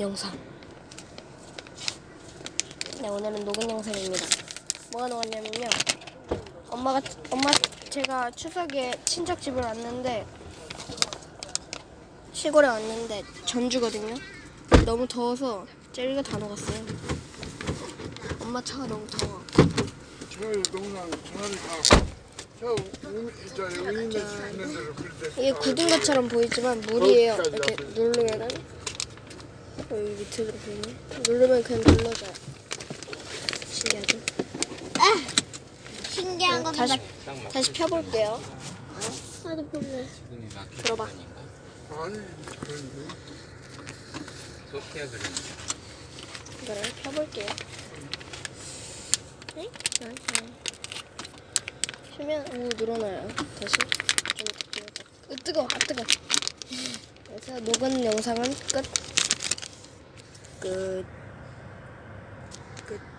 영상. 네, 오늘은 녹음 영상입니다. 뭐가 녹았냐면요. 엄마가 엄마 제가 추석에 친척 집을 왔는데 시골에 왔는데 전주거든요. 너무 더워서 젤리가 다 녹았어요. 엄마 차가 너무 더워. 저 동상 전화를 가. 저 우- 저 의인네 집 있는 데로 그때 이게 굳은 것처럼 보이지만 물이에요. 이렇게 앞에. 여기 밑으로 보이네. 누르면 그냥 눌러져요. 신기하죠? 신기한 건 다시 막 다시 펴볼게요. 나도 볼래. 지금이 막힌 들어봐. 아니 그런데 소피아 그림 이거를 펴볼게요. 네? 네, 네. 펴면 오 늘어나요. 다시 좀 이렇게 으 뜨거, 아 뜨거. 그래서 녹은 영상은 끝. 끝. 끝.